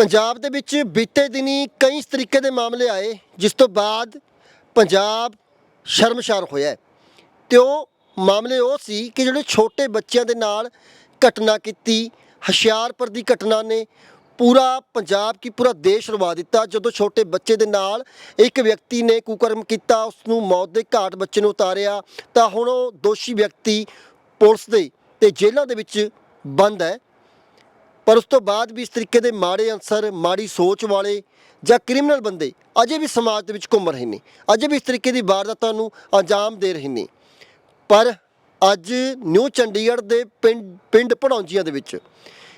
ਪੰਜਾਬ ਦੇ ਵਿੱਚ ਬੀਤੇ ਦਿਨੀ ਕਈ ਇਸ ਤਰੀਕੇ ਦੇ ਮਾਮਲੇ ਆਏ, ਜਿਸ ਤੋਂ ਬਾਅਦ ਪੰਜਾਬ ਸ਼ਰਮਸ਼ਾਰ ਹੋਇਆ ਹੈ। ਤੇ ਉਹ ਮਾਮਲੇ ਉਹ ਸੀ ਕਿ ਜਿਹੜੇ ਛੋਟੇ ਬੱਚਿਆਂ ਦੇ ਨਾਲ ਘਟਨਾ ਕੀਤੀ, ਹੁਸ਼ਿਆਰਪੁਰ ਦੀ ਘਟਨਾ ਨੇ ਪੂਰਾ ਪੰਜਾਬ ਕੀ ਪੂਰਾ ਦੇਸ਼ ਰਵਾ ਦਿੱਤਾ ਜਦੋਂ ਛੋਟੇ ਬੱਚੇ ਦੇ ਨਾਲ ਇੱਕ ਵਿਅਕਤੀ ਨੇ ਕੁਕਰਮ ਕੀਤਾ ਉਸ ਨੂੰ ਮੌਤ ਦੇ ਘਾਟ ਬੱਚੇ ਨੂੰ ਉਤਾਰਿਆ, ਤਾਂ ਹੁਣ ਉਹ ਦੋਸ਼ੀ ਵਿਅਕਤੀ ਪੁਲਿਸ ਦੇ ਤੇ ਜੇਲ੍ਹਾਂ ਦੇ ਵਿੱਚ ਬੰਦ ਹੈ ਪਰ ਉਸ ਤੋਂ ਬਾਅਦ ਵੀ ਇਸ ਤਰੀਕੇ ਦੇ ਮਾੜੇ ਅਨਸਰ, ਮਾੜੀ ਸੋਚ ਵਾਲੇ ਜਾਂ ਕ੍ਰਿਮੀਨਲ ਬੰਦੇ ਅਜੇ ਵੀ ਸਮਾਜ ਦੇ ਵਿੱਚ ਘੁੰਮ ਰਹੇ ਨੇ, ਅਜੇ ਵੀ ਇਸ ਤਰੀਕੇ ਦੀ ਵਾਰਦਾਤਾਂ ਨੂੰ ਅੰਜਾਮ ਦੇ ਰਹੇ ਨੇ। ਪਰ ਅੱਜ ਨਿਊ ਚੰਡੀਗੜ੍ਹ ਦੇ ਪਿੰਡ ਪਿੰਡ ਪੜੌਂਜੀਆਂ ਦੇ ਵਿੱਚ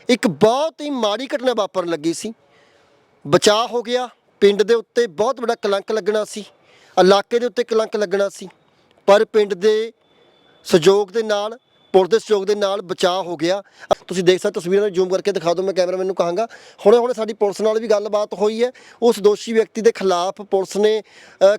ਇੱਕ ਬਹੁਤ ਹੀ ਮਾੜੀ ਘਟਨਾ ਵਾਪਰਨ ਲੱਗੀ ਸੀ। ਬਚਾਅ ਹੋ ਗਿਆ, ਪਿੰਡ ਦੇ ਉੱਤੇ ਬਹੁਤ ਵੱਡਾ ਕਲੰਕ ਲੱਗਣਾ ਸੀ, ਇਲਾਕੇ ਦੇ ਉੱਤੇ ਕਲੰਕ ਲੱਗਣਾ ਸੀ, ਪਰ ਪਿੰਡ ਦੇ ਸਹਿਯੋਗ ਦੇ ਨਾਲ ਪੁਲਿਸ ਦੇ ਸਹਿਯੋਗ ਦੇ ਨਾਲ ਬਚਾਅ ਹੋ ਗਿਆ। ਤੁਸੀਂ ਦੇਖ ਸਕਦੇ ਤਸਵੀਰਾਂ ਨੂੰ ਜ਼ੂਮ ਕਰਕੇ ਦਿਖਾ ਦਿਓ, ਮੈਂ ਕੈਮਰਾਮੈਨ ਨੂੰ ਕਹਾਂਗਾ। ਹੁਣੇ ਹੁਣੇ ਸਾਡੀ ਪੁਲਿਸ ਨਾਲ ਵੀ ਗੱਲਬਾਤ ਹੋਈ ਹੈ। ਉਸ ਦੋਸ਼ੀ ਵਿਅਕਤੀ ਦੇ ਖਿਲਾਫ ਪੁਲਿਸ ਨੇ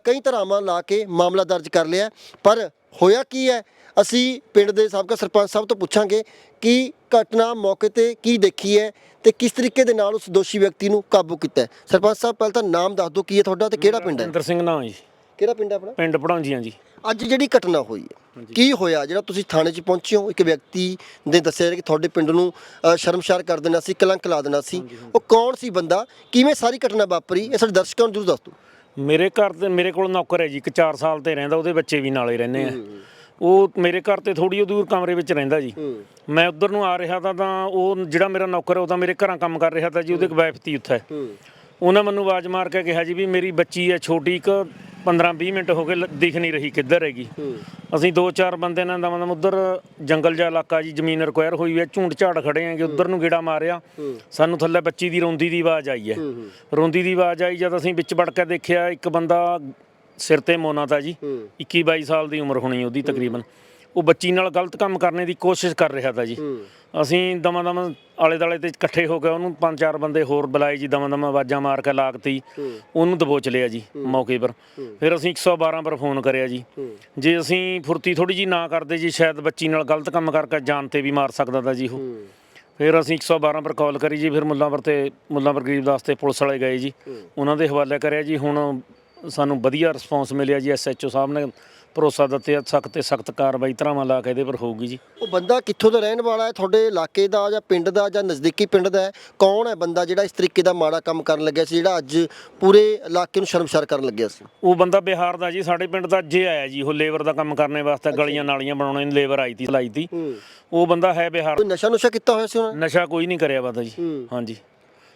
ਕਈ ਧਾਰਾਵਾਂ ਲਾ ਕੇ ਮਾਮਲਾ ਦਰਜ ਕਰ ਲਿਆ ਪਰ ਹੋਇਆ ਕੀ ਹੈ? ਅਸੀਂ ਪਿੰਡ ਦੇ ਸਾਬਕਾ ਸਰਪੰਚ ਸਾਹਿਬ ਤੋਂ ਪੁੱਛਾਂਗੇ ਕਿ ਘਟਨਾ ਮੌਕੇ ਤੇ ਕੀ ਦੇਖੀ ਹੈ ਤੇ ਕਿਸ ਤਰੀਕੇ ਦੇ ਨਾਲ ਉਸ ਦੋਸ਼ੀ ਵਿਅਕਤੀ ਨੂੰ ਕਾਬੂ ਕੀਤਾ ਸਰਪੰਚ ਸਾਹਿਬ, ਪਹਿਲਾਂ ਤਾਂ ਨਾਮ ਦੱਸ ਦਿਓ, ਕੀ ਹੈ ਤੁਹਾਡਾ ਤੇ ਕਿਹੜਾ ਪਿੰਡ ਹੈ? ਇੰਦਰ ਸਿੰਘ ਨਾਂ ਜੀ। ਕਿਹੜਾ ਪਿੰਡ ਹੈ ਆਪਣਾ? ਪਿੰਡ ਪੜਾਉਂਜੀਆਂ ਜੀ। ਅੱਜ ਜਿਹੜੀ ਘਟਨਾ ਹੋਈ ਹੈ ਕੀ ਹੋਇਆ? ਜਿਹੜਾ ਤੁਸੀਂ ਥਾਣੇ 'ਚ ਪਹੁੰਚੇ ਹੋ ਇੱਕ ਵਿਅਕਤੀ ਨੇ ਦੱਸਿਆ ਕਿ ਤੁਹਾਡੇ ਪਿੰਡ ਨੂੰ ਅ, ਸ਼ਰਮਸ਼ਾਰ ਕਰ ਦੇਣਾ ਸੀ ਕਲੰਕ ਲਾ ਦੇਣਾ ਸੀ। ਉਹ ਕੌਣ ਸੀ ਬੰਦਾ? ਕਿਵੇਂ ਸਾਰੀ ਘਟਨਾ ਵਾਪਰੀ? ਇਹ ਸਾਡੇ ਦਰਸ਼ਕਾਂ ਨੂੰ ਜ਼ਰੂਰ ਦੱਸ ਦਿਓ। ਮੇਰੇ ਘਰ ਤੇ ਮੇਰੇ ਕੋਲ ਨੌਕਰ ਹੈ ਜੀ ਇੱਕ 4 ਸਾਲ ਤੇ ਰਹਿੰਦਾ ਉਹਦੇ ਬੱਚੇ ਵੀ ਨਾਲੇ ਰਹਿੰਦੇ ਆ। ਉਹ ਮੇਰੇ ਘਰ ਤੇ ਥੋੜੀ ਦੂਰ ਕਮਰੇ ਵਿੱਚ ਰਹਿੰਦਾ ਜੀ। ਮੈਂ ਉਧਰ ਨੂੰ ਆ ਰਿਹਾ ਤਾਂ ਤਾਂ ਉਹ ਜਿਹੜਾ ਮੇਰਾ ਨੌਕਰ ਹੈ ਉਹ ਤਾਂ ਮੇਰੇ ਘਰਾਂ ਕੰਮ ਕਰ ਰਿਹਾ ਤਾਂ ਜੀ ਉਹਦੇ ਵਾਈਫ ਤੀ ਉੱਥੇ। ਉਹਨਾਂ ਮੈਨੂੰ ਆਵਾਜ਼ ਮਾਰ ਕੇ ਕਿਹਾ ਜੀ ਵੀ ਮੇਰੀ ਬੱਚੀ ਹੈ ਛੋਟੀ ਇੱਕ 15-20 ਮਿੰਟ ਹੋ ਗਏ ਲ- ਦਿਖ ਨਹੀਂ ਰਹੀ ਕਿੱਧਰ ਹੈਗੀ। ਅਸੀਂ ਦੋ ਚਾਰ ਬੰਦੇ ਨਾਲ ਦਮ ਦਮ ਉਧਰ ਜੰਗਲ ਜਿਹਾ ਇਲਾਕਾ ਜੀ ਜ਼ਮੀਨ ਰਿਕੁਆਇਰ ਹੋਈ ਹੈ ਝੂੰਡ ਝਾੜ ਖੜੇ ਆਂਗੇ ਉਧਰ ਨੂੰ ਗੇੜਾ ਮਾਰਿਆ। ਸਾਨੂੰ ਥੱਲੇ ਬੱਚੀ ਦੀ ਰੋਂਦੀ ਦੀ ਆਵਾਜ਼ ਆਈ ਹੈ। ਰੋਂਦੀ ਦੀ ਆਵਾਜ਼ ਆਈ ਜਦ ਅਸੀਂ ਵਿੱਚ ਵੜ ਕੇ ਦੇਖਿਆ ਇੱਕ ਬੰਦਾ ਸਿਰ ਤੇ ਮੋਨਾ ਤਾ ਜੀ। 21 22 ਸਾਲ ਦੀ ਉਮਰ ਹੋਣੀ ਉਹਦੀ ਤਕਰੀਬਨ। ਉਹ ਬੱਚੀ ਨਾਲ ਗਲਤ ਕੰਮ ਕਰਨੇ ਦੀ ਕੋਸ਼ਿਸ਼ ਕਰ ਰਿਹਾ ਤਾ ਜੀ। ਅਸੀਂ ਦਮਾ ਦਮ ਆਲੇ ਦਾਲੇ ਤੇ ਇਕੱਠੇ ਹੋ ਕੇ ਉਹਨੂੰ ਪੰਜ ਚਾਰ ਬੰਦੇ ਹੋਰ ਬੁਲਾਏ ਜੀ ਦਮਾ ਦਮ ਆਵਾਜ਼ਾਂ ਮਾਰ ਕੇ ਲਾਗਤੀ। ਉਹਨੂੰ ਦਬੋਚ ਲਿਆ ਜੀ ਮੌਕੇ ਪਰ। ਫਿਰ ਅਸੀਂ 112 ਪਰ ਫੋਨ ਕਰਿਆ ਜੀ। ਜੇ ਅਸੀਂ ਫੁਰਤੀ ਥੋੜੀ ਜੀ ਨਾ ਕਰਦੇ ਜੀ ਸ਼ਾਇਦ ਬੱਚੀ ਨਾਲ ਗਲਤ ਕੰਮ ਕਰਕੇ ਜਾਨ ਤੇ ਵੀ ਮਾਰ ਸਕਦਾ ਤਾ ਜੀ ਉਹ। ਫਿਰ ਅਸੀਂ 112 ਪਰ ਕਾਲ ਕਰੀ ਜੀ ਫਿਰ ਮੁੱਲਾਂਪੁਰ ਤੇ ਮੁੱਲਾਂਪੁਰ ਗਰੀਬਦਾਸ ਤੇ ਪੁਲਿਸ ਵਾਲੇ ਗਏ ਜੀ। ਉਹਨਾਂ ਦੇ ਹਵਾਲੇ ਕਰਿਆ ਜੀ ਹੁਣ ਸਾਨੂੰ ਵਧੀਆ ਰਿਸਪੌਂਸ ਮਿਲਿਆ ਜੀ ਐਸਐਚਓ ਸਾਹਿਬ ਨੇ ਭਰੋਸਾ ਦਿੱਤਾ ਸਖਤ ਤੇ ਸਖਤ ਕਾਰਵਾਈ ਧਰਾਵਾਂ ਲਾ ਕੇ ਇਹਦੇ ਪਰ ਹੋਊਗੀ ਜੀ। ਉਹ ਬੰਦਾ ਕਿੱਥੋਂ ਦਾ ਰਹਿਣ ਵਾਲਾ ਹੈ? ਤੁਹਾਡੇ ਇਲਾਕੇ ਦਾ ਜਾਂ ਪਿੰਡ ਦਾ ਜਾਂ ਨਜ਼ਦੀਕੀ ਪਿੰਡ ਦਾ ਹੈ? ਕੌਣ ਹੈ ਬੰਦਾ ਜਿਹੜਾ ਇਸ ਤਰੀਕੇ ਦਾ ਮਾੜਾ ਕੰਮ ਕਰਨ ਲੱਗਿਆ ਸੀ ਜਿਹੜਾ ਅੱਜ ਪੂਰੇ ਇਲਾਕੇ ਨੂੰ ਸ਼ਰਮਸ਼ਾਰ ਕਰਨ ਲੱਗਿਆ ਸੀ? ਉਹ ਬੰਦਾ ਬਿਹਾਰ ਦਾ ਜੀ ਸਾਡੇ ਪਿੰਡ ਦਾ ਜੇ ਆਇਆ ਜੀ ਉਹ ਲੇਬਰ ਦਾ ਕੰਮ ਕਰਨੇ ਵਾਸਤੇ ਗਲੀਆਂ ਨਾਲੀਆਂ ਬਣਾਉਣੇ ਨੂੰ ਲੇਬਰ ਆਈ ਤੀ ਲਾਈ ਤੀ। ਉਹ ਬੰਦਾ ਹੈ ਬਿਹਾਰ ਕੋਈ ਨਸ਼ਾ ਨੁਸ਼ਾ ਕੀਤਾ ਹੋਇਆ ਸੀ ਉਹਨਾਂ? ਨੇ ਨਸ਼ਾ ਕੋਈ ਨਹੀਂ ਕਰਿਆ ਪਤਾ ਜੀ। ਹਾਂਜੀ।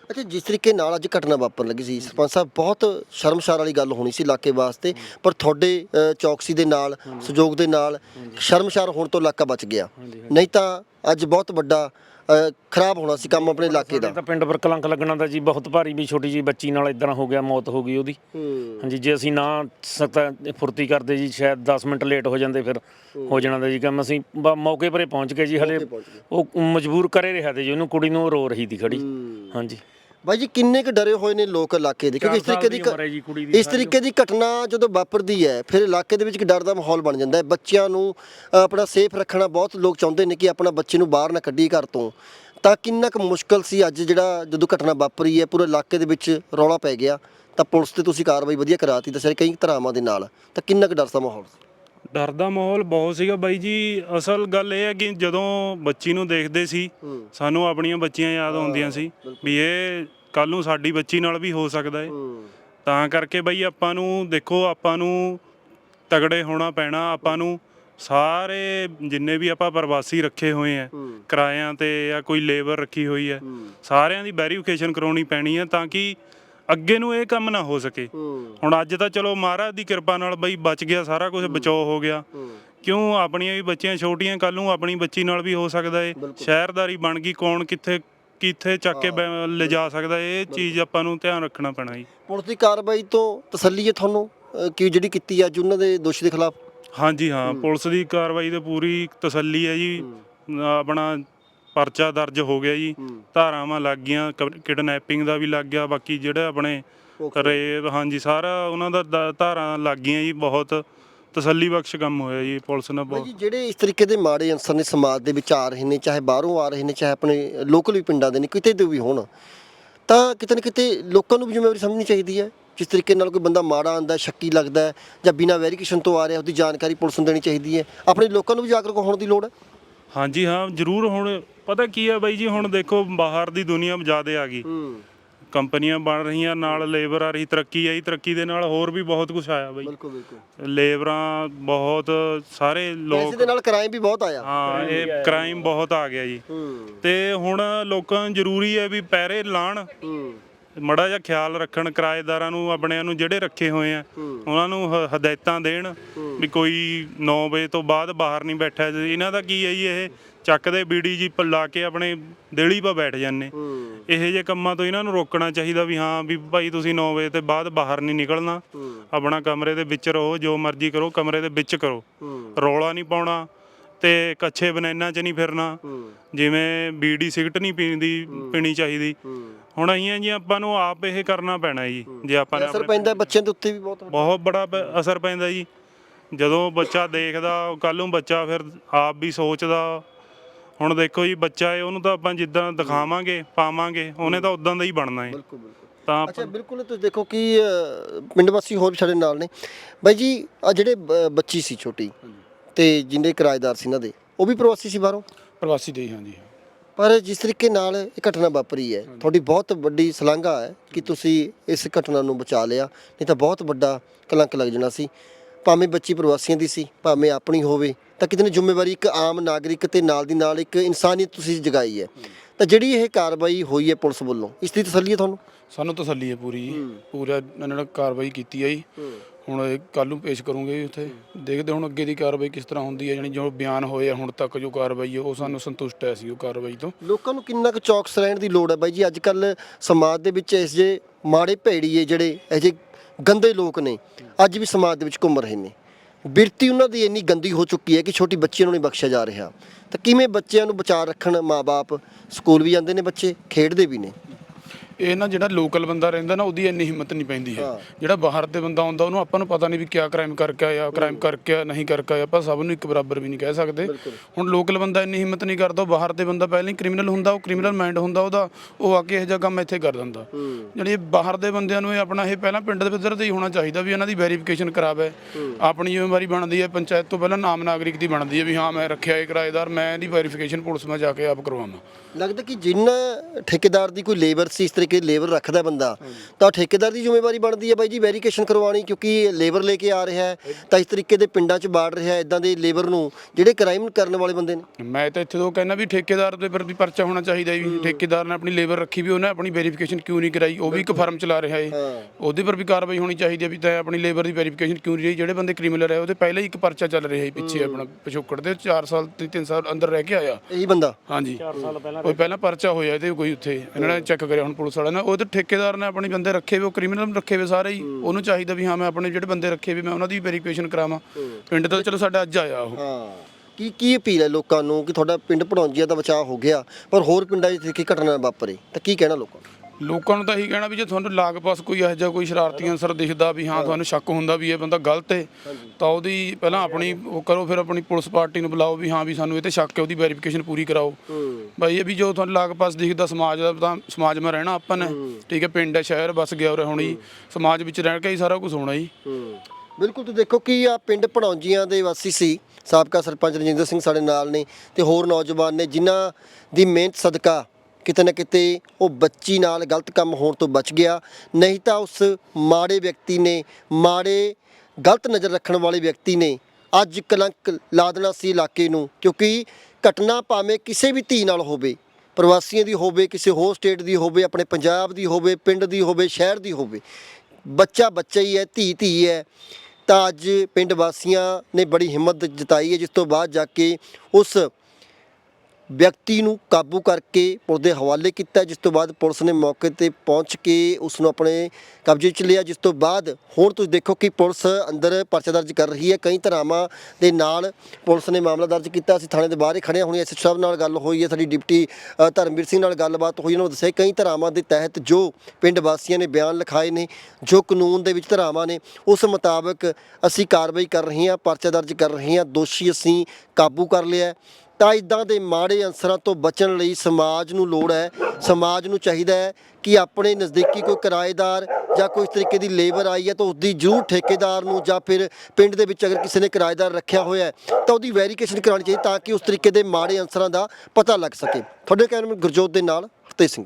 ਅੱਛਾ ਜਿਸ ਤਰੀਕੇ ਨਾਲ ਅੱਜ ਘਟਨਾ ਵਾਪਰਨ ਲੱਗੀ ਸੀ ਸਰਪੰਚ ਸਾਹਿਬ ਬਹੁਤ ਸ਼ਰਮਸ਼ਾਰ ਵਾਲੀ ਗੱਲ ਹੋਣੀ ਸੀ ਇਲਾਕੇ ਵਾਸਤੇ ਪਰ ਤੁਹਾਡੇ ਅ, ਚੌਕਸੀ ਦੇ ਨਾਲ ਸਹਿਯੋਗ ਦੇ ਨਾਲ ਸ਼ਰਮਸ਼ਾਰ ਹੋਣ ਤੋਂ ਇਲਾਕਾ ਬਚ ਗਿਆ। ਨਹੀਂ ਤਾਂ ਅੱਜ ਬਹੁਤ ਵੱਡਾ ਅ, ਖਰਾਬ ਹੋਣਾ ਸੀ ਕੰਮ ਆਪਣੇ ਇਲਾਕੇ ਦਾ। ਤਾਂ ਪਿੰਡ ਪਰ ਕਲੰਕ ਲੱਗਣਾ ਦਾ ਜੀ ਬਹੁਤ ਭਾਰੀ ਵੀ ਛੋਟੀ ਜੀ ਬੱਚੀ ਨਾਲ ਇਦਾਂ ਹੋ ਗਿਆ ਮੌਤ ਹੋ ਗਈ ਉਹਦੀ। ਹੂੰ। ਹਾਂਜੀ ਜੇ ਅਸੀਂ ਨਾ ਸਕਤਾ ਫੁਰਤੀ ਕਰਦੇ ਜੀ ਸ਼ਾਇਦ 10 ਮਿੰਟ ਲੇਟ ਹੋ ਜਾਂਦੇ ਫਿਰ ਹੋ। ਜਾਣਾ ਦਾ ਜੀ ਕੰਮ। ਅਸੀਂ ਬ- ਮੌਕੇ ਪਰੇ ਪਹੁੰਚ ਗਏ ਜੀ ਹਲੇ। ਪਹੁੰਚ ਗਏ। ਉਹ ਮਜਬੂਰ ਕਰੇ ਰਿਹਾ ਤੇ ਜੀ ਉਹਨੂੰ ਕੁੜੀ ਨੂੰ ਰੋ ਰਹੀ ਦੀ ਖੜੀ। ਹਾਂਜੀ। ਬਾਈ ਜੀ ਕਿੰਨੇ ਕੁ ਡਰੇ ਹੋਏ ਨੇ ਲੋਕ ਇਲਾਕੇ ਦੇ? ਕਿਉਂਕਿ ਇਸ ਤਰੀਕੇ ਦੀ ਦੀ ਉਮਰ ਹੈ ਜੀ ਕੁੜੀ ਦੀ ਇਸ ਤਰੀਕੇ ਦੀ ਘਟਨਾ ਜਦੋਂ ਵਾਪਰਦੀ ਹੈ ਫਿਰ ਇਲਾਕੇ ਦੇ ਵਿੱਚ ਇੱਕ ਡਰ ਦਾ ਮਾਹੌਲ ਬਣ ਜਾਂਦਾ ਹੈ। ਬੱਚਿਆਂ ਨੂੰ ਆਪਣਾ ਸੇਫ ਰੱਖਣਾ ਬਹੁਤ ਲੋਕ ਚਾਹੁੰਦੇ ਨੇ ਕਿ ਆਪਣਾ ਬੱਚੇ ਨੂੰ ਬਾਹਰ ਨਾ ਕੱਢੀ ਘਰ ਤੋਂ। ਤਾਂ ਕਿੰਨਾ ਕੁ ਮੁਸ਼ਕਲ ਸੀ ਅੱਜ ਜਿਹੜਾ ਜਦੋਂ ਘਟਨਾ ਵਾਪਰੀ ਹੈ ਪੂਰੇ ਇਲਾਕੇ ਦੇ ਵਿੱਚ ਰੌਲਾ ਪੈ ਗਿਆ। ਤਾਂ ਪੁਲਿਸ ਤੇ ਤੁਸੀਂ ਕਾਰਵਾਈ ਵਧੀਆ ਕਰਾਤੀ ਦੱਸਿਆ ਕਈ ਧਰਾਵਾਂ ਦੇ ਨਾਲ। ਤਾਂ ਕਿੰਨਾ ਕੁ ਡਰ ਦਾ ਮਾਹੌਲ ਸੀ? ਡਰ ਦਾ ਮਾਹੌਲ ਬਹੁਤ ਸੀਗਾ ਬਾਈ ਜੀ। ਅਸਲ ਗੱਲ ਇਹ ਹੈ ਕਿ ਜਦੋਂ ਬੱਚੀ ਨੂੰ ਦੇਖਦੇ ਸੀ ਸਾਨੂੰ ਆਪਣੀਆਂ ਬੱਚੀਆਂ ਯਾਦ ਆਉਂਦੀਆਂ ਸੀ ਵੀ ਇਹ ਕੱਲ ਨੂੰ ਸਾਡੀ ਬੱਚੀ ਨਾਲ ਵੀ ਹੋ ਸਕਦਾ ਹੈ। ਤਾਂ ਕਰਕੇ ਬਾਈ ਆਪਾਂ ਨੂੰ ਦੇਖੋ ਆਪਾਂ ਨੂੰ ਤਗੜੇ ਹੋਣਾ ਪੈਣਾ ਆਪਾਂ ਨੂੰ ਸਾਰੇ ਜਿੰਨੇ ਵੀ ਆਪਾਂ ਪ੍ਰਵਾਸੀ ਰੱਖੇ ਹੋਏ ਆ ਕਿਰਾਇਆਂ ਤੇ ਜਾਂ ਕੋਈ ਲੇਬਰ ਰੱਖੀ ਹੋਈ ਹੈ। ਸਾਰਿਆਂ ਦੀ ਵੈਰੀਫਿਕੇਸ਼ਨ ਕਰਾਉਣੀ ਪੈਣੀ ਹੈ ਤਾਂ ਕਿ ਅੱਗੇ ਨੂੰ ਇਹ ਕੰਮ ਨਾ ਹੋ ਸਕੇ। ਹੁਣ ਅੱਜ ਤਾਂ ਚਲੋ ਮਹਾਰਾਜ ਦੀ ਕਿਰਪਾ ਨਾਲ ਬਈ ਬਚ ਗਿਆ ਸਾਰਾ ਕੁਝ ਬਚਾਓ ਹੋ ਗਿਆ। ਕਿਉਂ? ਆਪਣੀਆਂ ਵੀ ਬੱਚੀਆਂ ਛੋਟੀਆਂ ਕੱਲ ਨੂੰ ਆਪਣੀ ਬੱਚੀ ਨਾਲ ਵੀ ਹੋ ਸਕਦਾ ਏ। ਸ਼ਹਿਰਦਾਰੀ ਬਣ ਗਈ ਕੌਣ ਕਿੱਥੇ ਕਿੱਥੇ ਚੱਕ ਕੇ ਬੈ- ਲਿਜਾ ਸਕਦਾ ਇਹ ਚੀਜ਼ ਆਪਾਂ ਨੂੰ ਧਿਆਨ ਰੱਖਣਾ ਪੈਣਾ ਜੀ। ਪੁਲਿਸ ਦੀ ਕਾਰਵਾਈ ਤੋਂ ਤਸੱਲੀ ਹੈ ਤੁਹਾਨੂੰ ਅ, ਕਿ ਜਿਹੜੀ ਕੀਤੀ ਅੱਜ ਉਹਨਾਂ ਦੇ ਦੋਸ਼ੀ ਦੇ ਖਿਲਾਫ? ਹਾਂਜੀ ਹਾਂ ਪੁਲਿਸ ਦੀ ਕਾਰਵਾਈ ਤੇ ਪੂਰੀ ਤਸੱਲੀ ਹੈ ਜੀ। ਆਪਣਾ ਪਰਚਾ ਦਰਜ ਹੋ ਗਿਆ ਜੀ। ਧਾਰਾਵਾਂ ਲੱਗ ਗਈਆਂ ਕਿਡਨੈਪਿੰਗ ਦਾ ਵੀ ਲੱਗ ਗਿਆ ਬਾਕੀ ਜਿਹੜੇ ਆਪਣੇ ਰੇਪ ਹਾਂਜੀ ਸਾਰਾ ਉਹਨਾਂ ਦਾ ਦ- ਧਾਰਾਂ ਲੱਗ ਗਈਆਂ ਜੀ ਬਹੁਤ। ਤਸੱਲੀ ਬਖਸ਼ ਕੰਮ ਹੋਇਆ ਜੀ ਪੁਲਿਸ ਨੇ ਬਹੁਤ। ਜੀ ਜਿਹੜੇ ਇਸ ਤਰੀਕੇ ਦੇ ਮਾੜੇ ਅਨਸਰ ਨੇ ਸਮਾਜ ਦੇ ਵਿੱਚ ਆ ਰਹੇ ਨੇ ਚਾਹੇ ਬਾਹਰੋਂ ਆ ਰਹੇ ਨੇ ਚਾਹੇ ਆਪਣੇ ਲੋਕਲ ਵੀ ਪਿੰਡਾਂ ਦੇ ਨੇ ਕਿਤੇ ਦੇ ਵੀ ਹੋਣ ਤਾਂ ਕਿਤੇ ਨਾ ਕਿਤੇ ਲੋਕਾਂ ਨੂੰ ਵੀ ਜ਼ਿੰਮੇਵਾਰੀ ਸਮਝਣੀ ਚਾਹੀਦੀ ਹੈ। ਜਿਸ ਤਰੀਕੇ ਨਾਲ ਕੋਈ ਬੰਦਾ ਮਾੜਾ ਆਂਦਾ ਸ਼ੱਕੀ ਲੱਗਦਾ ਜਾਂ ਬਿਨਾਂ ਵੈਰੀਫਿਕੇਸ਼ਨ ਤੋਂ ਆ ਰਿਹਾ ਉਹਦੀ ਜਾਣਕਾਰੀ ਪੁਲਿਸ ਨੂੰ ਦੇਣੀ ਚਾਹੀਦੀ ਹੈ। ਆਪਣੇ ਲੋਕਾਂ ਨੂੰ ਵੀ ਜਾਗਰੂਕ ਹੋਣ ਦੀ ਲੋੜ ਹੈ। ਹਾਂਜੀ ਹਾਂ ਜ਼ਰੂਰ ਹੁਣ ਪਤਾ ਕੀ ਹੈ ਬਾਈ ਜੀ ਹੁਣ ਦੇਖੋ ਬਾਹਰ ਦੀ ਦੁਨੀਆ ਜ਼ਿਆਦੇ ਆ ਗਈ। ਹੂੰ। ਕੰਪਨੀਆਂ ਬਣ ਰਹੀਆਂ ਨਾਲ ਲੇਬਰ ਆ ਰਹੀ ਤਰੱਕੀ ਆਈ ਤਰੱਕੀ ਦੇ ਨਾਲ ਹੋਰ ਵੀ ਬਹੁਤ ਕੁਝ ਆਇਆ ਬਾਈ। ਬਿਲਕੁਲ ਬਿਲਕੁਲ। ਲੇਬਰਾਂ ਬਹੁਤ ਸਾਰੇ ਪੈਸੇ ਲੋਕ ਦੇ ਨਾਲ ਕ੍ਰਾਈਮ ਵੀ ਬਹੁਤ ਆਇਆ। ਹਾਂ ਇਹ ਕ੍ਰਾਈਮ ਬਹੁਤ ਆ ਗਿਆ ਜੀ। ਹੂੰ। ਤੇ ਹੁਣ ਲੋਕਾਂ ਨੂੰ ਜ਼ਰੂਰੀ ਹੈ ਵੀ ਪੈਰੇ ਲਾਣ। ਹੂੰ। ਮੜਾ ਜਿਹਾ ਖਿਆਲ ਰੱਖਣ ਕਿਰਾਏਦਾਰਾਂ ਨੂੰ ਆਪਣਿਆਂ ਨੂੰ ਜਿਹੜੇ ਰੱਖੇ ਹੋਏ ਆ ਉਹਨਾਂ ਨੂੰ ਹ- ਹਦਾਇਤਾਂ ਦੇਣ ਵੀ ਕੋਈ 9 ਵਜੇ ਤੋਂ ਬਾਅਦ ਬਾਹਰ ਨਹੀਂ ਬੈਠਾ। ਜੀ। ਇਹਨਾਂ ਦਾ ਕੀ ਹੈ ਜੀ ਇਹ ਚੱਕਦੇ ਬੀੜੀ ਜੀ ਲਾ ਕੇ ਆਪਣੇ ਦੇਲੀ 'ਪਾ ਬੈਠ ਜਾਂਦੇ। ਇਹੋ ਜਿਹੇ ਕੰਮਾਂ ਤੋਂ ਇਹਨਾਂ ਨੂੰ ਰੋਕਣਾ ਚਾਹੀਦਾ ਵੀ ਹਾਂ ਵੀ ਭਾਈ ਤੁਸੀਂ 9 ਵਜੇ ਤੋਂ ਬਾਅਦ ਬਾਹਰ ਨਹੀਂ ਨਿਕਲਣਾ। ਆਪਣਾ ਕਮਰੇ ਦੇ ਵਿੱਚ ਰਹੋ ਜੋ ਮਰਜ਼ੀ ਕਰੋ ਕਮਰੇ ਦੇ ਵਿੱਚ ਕਰੋ। ਰੌਲਾ ਨਹੀਂ ਪਾਉਣਾ ਤੇ ਕੱਛੇ ਬਨੈਨਾ 'ਚ ਨਹੀਂ ਫਿਰਨਾ। ਜਿਵੇਂ ਬੀੜੀ ਸਿਗਰਟ ਨਹੀਂ ਪੀਂਦੀ ਪੀਣੀ ਚਾਹੀਦੀ। ਹੁਣ ਆਈਆਂ ਜੀ ਆਪਾਂ ਨੂੰ ਆਪ ਇਹ ਕਰਨਾ ਪੈਣਾ ਜੀ ਜੇ ਆਪਾਂ ਨੇ ਅਸਰ ਪੈਂਦਾ ਬੱਚਿਆਂ ਦੇ ਉੱਤੇ ਵੀ ਬਹੁਤ ਬਹੁਤ ਬੜਾ ਅਸਰ ਪੈਂਦਾ ਜੀ। ਜਦੋਂ ਬੱਚਾ ਦੇਖਦਾ ਕੱਲ ਨੂੰ ਬੱਚਾ ਫਿਰ ਆਪ ਵੀ ਸੋਚਦਾ ਹੁਣ ਦੇਖੋ ਜੀ ਬੱਚਾ ਹੈ ਉਹਨੂੰ ਤਾਂ ਆਪਾਂ ਜਿੱਦਾਂ ਦਿਖਾਵਾਂਗੇ ਪਾਵਾਂਗੇ ਉਹਨੇ ਤਾਂ ਉਦਾਂ ਦਾ ਹੀ ਬਣਨਾ ਹੈ। ਬਿਲਕੁਲ ਬਿਲਕੁਲ। ਤਾਂ ਅੱਛਾ ਬਿਲਕੁਲ ਤੁਸੀਂ ਦੇਖੋ ਕਿ ਪਿੰਡ ਵਾਸੀ ਹੋਰ ਵੀ ਸਾਡੇ ਨਾਲ ਨੇ। ਬਾਈ ਜੀ ਆ ਜਿਹੜੇ ਬ- ਬੱਚੀ ਸੀ ਛੋਟੀ ਤੇ ਜਿੰਨੇ ਕਿਰਾਏਦਾਰ ਸੀ ਇਹਨਾਂ ਦੇ ਉਹ ਵੀ ਪ੍ਰਵਾਸੀ ਸੀ ਬਾਹਰੋਂ? ਪ੍ਰਵਾਸੀ ਦੇ ਹੀ ਹਾਂਜੀ। ਪਰ ਜਿਸ ਤਰੀਕੇ ਨਾਲ ਇਹ ਘਟਨਾ ਵਾਪਰੀ ਹੈ ਤੁਹਾਡੀ ਬਹੁਤ ਵੱਡੀ ਸ਼ਲਾਘਾ ਹੈ ਕਿ ਤੁਸੀਂ ਇਸ ਘਟਨਾ ਨੂੰ ਬਚਾ ਲਿਆ ਨਹੀਂ ਤਾਂ ਬਹੁਤ ਵੱਡਾ ਕਲੰਕ ਲੱਗ ਜਾਣਾ ਸੀ। ਭਾਵੇਂ ਬੱਚੀ ਪ੍ਰਵਾਸੀਆਂ ਦੀ ਸੀ ਭਾਵੇਂ ਆਪਣੀ ਹੋਵੇ ਤਾਂ ਕਿਤੇ ਨਾ ਜ਼ਿੰਮੇਵਾਰੀ ਇੱਕ ਆਮ ਨਾਗਰਿਕ ਤੇ ਨਾਲ ਦੀ ਨਾਲ ਇੱਕ ਇਨਸਾਨੀਅਤ ਤੁਸੀਂ ਜਗਾਈ ਹੈ। ਤਾਂ ਜਿਹੜੀ ਇਹ ਕਾਰਵਾਈ ਹੋਈ ਹੈ ਪੁਲਿਸ ਵੱਲੋਂ ਇਸ ਦੀ ਤਸੱਲੀ ਹੈ ਤੁਹਾਨੂੰ? ਸਾਨੂੰ ਤਸੱਲੀ ਹੈ ਪੂਰੀ ਪੂਰਾ ਇਹਨਾਂ ਨੇ ਕਾਰਵਾਈ ਕੀਤੀ ਹੈ ਜੀ। ਹੁਣ ਕੱਲ ਨੂੰ ਪੇਸ਼ ਕਰੂੰਗੇ ਉੱਥੇ। ਦੇਖਦੇ ਹੁਣ ਅੱਗੇ ਦੀ ਕਾਰਵਾਈ ਕਿਸ ਤਰ੍ਹਾਂ ਹੁੰਦੀ ਹੈ ਜਾਣੀ ਜੋ ਬਿਆਨ ਹੋਏ ਆ ਹੁਣ ਤੱਕ ਜੋ ਕਾਰਵਾਈ ਹੈ ਉਹ ਸਾਨੂੰ ਸੰਤੁਸ਼ਟ ਹੈ ਸੀ ਉਹ ਕਾਰਵਾਈ ਤੋਂ। ਲੋਕਾਂ ਨੂੰ ਕਿੰਨਾ ਕੁ ਚੌਕਸ ਰਹਿਣ ਦੀ ਲੋੜ ਹੈ ਬਾਈ ਜੀ? ਅੱਜ ਕੱਲ ਸਮਾਜ ਦੇ ਵਿੱਚ ਇਸ ਜੇ ਮਾੜੇ ਭੇੜੀਏ ਜਿਹੜੇ ਇਹ ਜੇ ਗੰਦੇ ਲੋਕ ਨੇ ਅੱਜ ਵੀ ਸਮਾਜ ਦੇ ਵਿੱਚ ਘੁੰਮ ਰਹੇ ਨੇ। ਬਿਰਤੀ ਉਹਨਾਂ ਦੀ ਇੰਨੀ ਗੰਦੀ ਹੋ ਚੁੱਕੀ ਹੈ ਕਿ ਛੋਟੀ ਬੱਚਿਆਂ ਨੂੰ ਨਹੀਂ ਬਖਸ਼ਿਆ ਜਾ ਰਿਹਾ। ਤਾਂ ਕਿਵੇਂ ਬੱਚਿਆਂ ਨੂੰ ਬਚਾ ਰੱਖਣ ਮਾਪੇ ਸਕੂਲ ਵੀ ਜਾਂਦੇ ਨੇ ਬੱਚੇ, ਖੇਡਦੇ ਵੀ ਨੇ? ਇਹ ਨਾ ਜਿਹੜਾ ਲੋਕਲ ਬੰਦਾ ਰਹਿੰਦਾ ਨਾ ਉਹਦੀ ਇੰਨੀ ਹਿੰਮਤ ਨਹੀਂ ਪੈਂਦੀ ਹੈ। ਹਾਂ। ਜਿਹੜਾ ਬਾਹਰ ਦੇ ਬੰਦਾ ਆਉਂਦਾ ਉਹਨੂੰ ਆਪਾਂ ਨੂੰ ਪਤਾ ਨਹੀਂ ਵੀ ਕਿਆ ਕ੍ਰਾਈਮ ਕਰਕੇ ਆਇਆ ਕ੍ਰਾਈਮ ਕਰਕੇ ਨਹੀਂ ਕਰਕੇ ਆਇਆ। ਆਪਾਂ ਸਭ ਨੂੰ ਇੱਕ ਬਰਾਬਰ ਵੀ ਨਹੀਂ ਕਹਿ ਸਕਦੇ। ਹੁਣ ਲੋਕਲ ਬੰਦਾ ਇੰਨੀ ਹਿੰਮਤ ਨਹੀਂ ਕਰਦਾ ਉਹ ਬਾਹਰ ਦੇ ਬੰਦਾ ਪਹਿਲਾਂ ਹੀ ਕ੍ਰਿਮੀਨਲ ਹੁੰਦਾ ਉਹ ਕ੍ਰਿਮੀਨਲ ਮਾਈਂਡ ਹੁੰਦਾ ਉਹਦਾ ਉਹ ਆ ਕੇ ਇਹੋ ਜਿਹਾ ਕੰਮ ਇੱਥੇ ਕਰ ਦਿੰਦਾ। ਜਿਹੜੀ ਬਾਹਰ ਦੇ ਬੰਦਿਆਂ ਨੂੰ ਇਹ ਆਪਣਾ ਇਹ ਪਹਿਲਾਂ ਪਿੰਡ ਦੇ ਪੱਧਰ ਤੇ ਹੀ ਹੋਣਾ ਚਾਹੀਦਾ ਵੀ ਇਹਨਾਂ ਦੀ ਵੈਰੀਫਿਕੇਸ਼ਨ ਕਰਾਵੇ। ਆਪਣੀ ਜ਼ਿੰਮੇਵਾਰੀ ਬਣਦੀ ਹੈ ਪੰਚਾਇਤ ਤੋਂ ਪਹਿਲਾਂ ਨਾਮ ਨਾਗਰਿਕ ਦੀ ਬਣਦੀ ਹੈ ਵੀ ਹਾਂ ਮੈਂ ਰੱਖਿਆ ਇਹ ਕਿਰਾਏਦਾਰ ਮੈਂ ਇਹਦੀ ਵੈਰੀਫਿਕੇਸ਼ਨ ਪੁਲਿਸ ਮੈਂ ਜਾ ਕੇ ਆਪ ਕਰਵਾਵਾਂ। ਲੱਗਦਾ ਕਿ ਜਿੰਨਾ ਠੇਕੇਦਾਰ ਦੀ ਕੋਈ ਲੇਬਰ ਸੀ ਇਸ ਤਰੀਕੇ ਦੀ ਲੇਬਰ ਰੱਖਦਾ ਬੰਦਾ ਤਾਂ ਠੇਕੇਦਾਰ ਦੀ ਜ਼ਿੰਮੇਵਾਰੀ ਬਣਦੀ ਹੈ ਬਾਈ ਜੀ ਵੈਰੀਫਿਕੇਸ਼ਨ ਕਰਵਾਉਣੀ ਕਿਉਂਕਿ ਲੇਬਰ ਲੈ ਕੇ ਆ ਰਿਹਾ ਹੈ ਤਾਂ ਇਸ ਤਰੀਕੇ ਦੇ ਪਿੰਡਾਂ 'ਚ ਬਾੜ ਰਿਹਾ ਇਦਾਂ ਦੇ ਲੇਬਰ ਨੂੰ ਜਿਹੜੇ ਕ੍ਰਾਈਮ ਕਰਨ ਵਾਲੇ ਬੰਦੇ ਨੇ। ਮੈਂ ਤਾਂ ਇੱਥੇ ਤੋਂ ਕਹਿੰਦਾ ਵੀ ਠੇਕੇਦਾਰ ਦੇ ਪਰ ਵੀ ਪਰਚਾ ਹੋਣਾ ਚਾਹੀਦਾ ਵੀ ਠੇਕੇਦਾਰ ਨੇ ਆਪਣੀ ਲੇਬਰ ਰੱਖੀ ਵੀ ਉਹਨੇ ਆਪਣੀ ਵੈਰੀਫਿਕੇਸ਼ਨ ਕਿਉਂ ਨਹੀਂ ਕਰਾਈ? ਉਹ ਵੀ ਇੱਕ ਫਰਮ ਚਲਾ ਰਿਹਾ ਹੈ। ਉਹਦੇ ਪਰ ਵੀ ਕਾਰਵਾਈ ਹੋਣੀ ਚਾਹੀਦੀ ਹੈ ਵੀ ਤੈਂ ਆਪਣੀ ਲੇਬਰ ਦੀ ਵੈਰੀਫਿਕੇਸ਼ਨ ਕਿਉਂ ਨਹੀਂ ਰਹੀ? ਜਿਹੜੇ ਬੰਦੇ ਕ੍ਰਿਮੀਨਲ ਹੈ ਉਹਦੇ ਪਹਿਲਾਂ ਹੀ ਇੱਕ ਪਰਚਾ ਚੱਲ ਰਿਹਾ ਹੈ ਪਿੱਛੇ ਆਪਣਾ ਪਿਛੋਕੜ ਦੇ 4 ਸਾਲ ਤੇ 3 ਸਾਲ ਅੰਦਰ ਰਹਿ ਕੇ ਆਇਆ। ਇਹੀ ਬੰਦਾ। ਹਾਂਜੀ। 4 ਸਾਲ ਪਹਿਲਾਂ ਕੋਈ ਪਹਿਲਾਂ ਪਰਚਾ ਹੋਇਆ ਇਹਦੇ ਕੋਈ ਉੱਥੇ। ਇਹਨਾਂ ਨੇ ਚੈੱਕ ਕਰਿਆ ਹੁਣ ਪੁਲਿਸ ਵਾਲਿਆਂ ਨੇ ਉਹ ਤੇ ਠੇਕੇਦਾਰ ਨੇ ਆਪਣੇ ਬੰਦੇ ਰੱਖੇ ਵੇ ਉਹ ਕ੍ਰਿਮੀਨਲ ਰੱਖੇ ਵੇ ਸਾਰੇ ਹੀ। ਉਹਨੂੰ ਚਾਹੀਦਾ ਵੀ ਹਾਂ ਮੈਂ ਆਪਣੇ ਜਿਹੜੇ ਬੰਦੇ ਰੱਖੇ ਵੀ ਮੈਂ ਉਹਨਾਂ ਦੀ ਵੈਰੀਫਿਕੇਸ਼ਨ ਕਰਾਵਾਂ। ਪਿੰਡ ਤੋਂ ਚਲੋ ਸਾਡਾ ਅੱਜ ਆਇਆ ਉਹ। ਹਾਂ। ਕੀ ਕੀ ਅਪੀਲ ਹੈ ਲੋਕਾਂ ਨੂੰ ਕਿ ਤੁਹਾਡਾ ਪਿੰਡ ਪੜੌਂਜੀਆ ਦਾ ਬਚਾਅ ਹੋ ਗਿਆ ਪਰ ਹੋਰ ਪਿੰਡਾਂ 'ਚ ਕੀ ਘਟਨਾ ਵਾਪਰੇ? ਤਾਂ ਕੀ ਕਹਿਣਾ ਲੋਕਾਂ ਨੂੰ? ਲੋਕਾਂ ਨੂੰ ਤਾਂ ਇਹੀ ਕਹਿਣਾ ਵੀ ਜੇ ਤੁਹਾਨੂੰ ਲਾਗ ਪਾਸ ਕੋਈ ਇਹੋ ਜਿਹਾ ਕੋਈ ਸ਼ਰਾਰਤੀ ਅਨਸਰ ਦਿਖਦਾ ਵੀ ਹਾਂ ਤੁਹਾਨੂੰ ਸ਼ੱਕ ਹੁੰਦਾ ਵੀ ਇਹ ਬੰਦਾ ਗਲਤ ਹੈ ਤਾਂ ਉਹਦੀ ਪਹਿਲਾਂ ਆਪਣੀ ਉਹ ਕਰੋ ਫਿਰ ਆਪਣੀ ਪੁਲਿਸ ਪਾਰਟੀ ਨੂੰ ਬੁਲਾਓ ਵੀ ਹਾਂ ਵੀ ਸਾਨੂੰ ਇਹ ਤੇ ਸ਼ੱਕ ਹੈ ਉਹਦੀ ਵੈਰੀਫਿਕੇਸ਼ਨ ਪੂਰੀ ਕਰਾਓ। ਭਾਈ ਇਹ ਵੀ ਜੋ ਤੁਹਾਨੂੰ ਲਾਗ ਪਾਸ ਦਿਖਦਾ ਸਮਾਜ ਦਾ ਤਾਂ ਸਮਾਜ ਮੈਂ ਰਹਿਣਾ ਆਪਾਂ ਨੇ। ਠੀਕ ਹੈ ਪਿੰਡ ਹੈ ਸ਼ਹਿਰ ਬਸ ਗਿਆ ਹੁਣ ਜੀ ਸਮਾਜ ਵਿੱਚ ਰਹਿ ਕੇ ਹੀ ਸਾਰਾ ਕੁਝ ਹੋਣਾ ਜੀ ਬਿਲਕੁਲ ਤੁਸੀਂ ਦੇਖੋ ਕਿ ਆ ਪਿੰਡ ਪੜੌਂਜੀਆਂ ਦੇ ਵਾਸੀ ਸੀ ਸਾਬਕਾ ਸਰਪੰਚ ਰਜਿੰਦਰ ਸਿੰਘ ਸਾਡੇ ਨਾਲ ਨੇ ਤੇ ਹੋਰ ਨੌਜਵਾਨ ਨੇ ਜਿਨ੍ਹਾਂ ਦੀ ਮਿਹਨਤ ਸਦਕਾ ਕਿਤੇ ਨਾ ਕਿਤੇ ਉਹ ਬੱਚੀ ਨਾਲ ਗਲਤ ਕੰਮ ਹੋਣ ਤੋਂ ਬਚ ਗਿਆ। ਨਹੀਂ ਤਾਂ ਉਸ ਮਾੜੇ ਵਿਅਕਤੀ ਨੇ, ਮਾੜੇ, ਗਲਤ ਨਜ਼ਰ ਰੱਖਣ ਵਾਲੇ ਵਿਅਕਤੀ ਨੇ ਅੱਜ ਕਲੰਕ ਲਾ ਦੇਣਾ ਸੀ ਇਲਾਕੇ ਨੂੰ, ਕਿਉਂਕਿ ਘਟਨਾ ਭਾਵੇਂ ਕਿਸੇ ਵੀ ਧੀ ਨਾਲ ਹੋਵੇ, ਪ੍ਰਵਾਸੀਆਂ ਦੀ ਹੋਵੇ, ਕਿਸੇ ਹੋਰ ਸਟੇਟ ਦੀ ਹੋਵੇ, ਆਪਣੇ ਪੰਜਾਬ ਦੀ ਹੋਵੇ, ਪਿੰਡ ਦੀ ਹੋਵੇ, ਸ਼ਹਿਰ ਦੀ ਹੋਵੇ, ਬੱਚਾ ਬੱਚਾ ਹੀ ਹੈ, ਧੀ ਧੀ ਹੈ, ਤਾਂ ਅੱਜ ਪਿੰਡ ਵਾਸੀਆਂ ਨੇ ਬੜੀ ਹਿੰਮਤ ਜਤਾਈ ਹੈ, ਜਿਸ ਤੋਂ ਬਾਅਦ ਜਾ ਕੇ ਉਸ ਵਿਅਕਤੀ ਨੂੰ ਕਾਬੂ ਕਰਕੇ ਪੁਲਿਸ ਦੇ ਹਵਾਲੇ ਕੀਤਾ। ਜਿਸ ਤੋਂ ਬਾਅਦ ਪੁਲਿਸ ਨੇ ਮੌਕੇ ਤੇ ਪਹੁੰਚ ਕੇ ਉਸ ਨੂੰ ਆਪਣੇ ਕਬਜ਼ੇ 'ਚ ਲਿਆ। ਜਿਸ ਤੋਂ ਬਾਅਦ ਹੁਣ ਤੁਸੀਂ ਦੇਖੋ ਕਿ ਪੁਲਿਸ ਅੰਦਰ ਪਰਚਾ ਦਰਜ ਕਰ ਰਹੀ ਹੈ। ਕਈ ਧਰਾਵਾਂ ਦੇ ਨਾਲ ਪੁਲਿਸ ਨੇ ਮਾਮਲਾ ਦਰਜ ਕੀਤਾ। ਅਸੀਂ ਥਾਣੇ ਦੇ ਬਾਹਰ ਹੀ ਖੜੇ ਹਾਂ। ਹੁਣੀ ਐਸਐਚ ਸਾਹਿਬ ਨਾਲ ਗੱਲ ਹੋਈ ਹੈ। ਸਾਡੀ ਡਿਪਟੀ ਧਰਮਵੀਰ ਸਿੰਘ ਨਾਲ ਗੱਲਬਾਤ ਹੋਈ ਉਹਨਾਂ ਨੂੰ ਦੱਸਿਆ ਕਈ ਧਰਾਵਾਂ ਦੇ ਤਹਿਤ ਜੋ ਪਿੰਡ ਵਾਸੀਆਂ ਨੇ ਬਿਆਨ ਲਿਖਾਏ ਨੇ, ਜੋ ਕਾਨੂੰਨ ਦੇ ਵਿੱਚ ਧਰਾਵਾਂ ਨੇ, ਉਸ ਮੁਤਾਬਕ ਅਸੀਂ ਕਾਰਵਾਈ ਕਰ ਰਹੇ ਹਾਂ ਪਰਚਾ ਦਰਜ ਕਰ ਰਹੇ ਹਾਂ ਦੋਸ਼ੀ ਅਸੀਂ ਕਾਬੂ ਕਰ ਲਿਆ। ਤਾਂ ਇਦਾਂ ਦੇ ਮਾੜੇ ਅਨਸਰਾਂ ਤੋਂ ਬਚਣ ਲਈ ਸਮਾਜ ਨੂੰ ਲੋੜ ਹੈ। ਸਮਾਜ ਨੂੰ ਚਾਹੀਦਾ ਹੈ ਕਿ ਆਪਣੇ ਨਜ਼ਦੀਕੀ ਕੋਈ ਕਿਰਾਏਦਾਰ ਜਾਂ ਕੋਈ ਇਸ ਤਰੀਕੇ ਦੀ ਲੇਬਰ ਆਈ ਹੈ ਤਾਂ ਉਸਦੀ ਜ਼ਰੂਰ ਠੇਕੇਦਾਰ ਨੂੰ ਜਾਂ ਫਿਰ ਪਿੰਡ ਦੇ ਵਿੱਚ ਅਗਰ ਕਿਸੇ ਨੇ ਕਿਰਾਏਦਾਰ ਰੱਖਿਆ ਹੋਇਆ ਹੈ, ਤਾਂ ਉਹਦੀ ਵੈਰੀਫਿਕੇਸ਼ਨ ਕਰਾਉਣੀ ਚਾਹੀਦੀ ਤਾਂ ਕਿ ਉਸ ਤਰੀਕੇ ਦੇ ਮਾੜੇ ਅਨਸਰਾਂ ਦਾ ਪਤਾ ਲੱਗ ਸਕੇ। ਤੁਹਾਡੇ ਕਹਿਣ ਗੁਰਜੋਤ ਦੇ ਨਾਲ ਹਰਤੇਜ ਸਿੰਘ।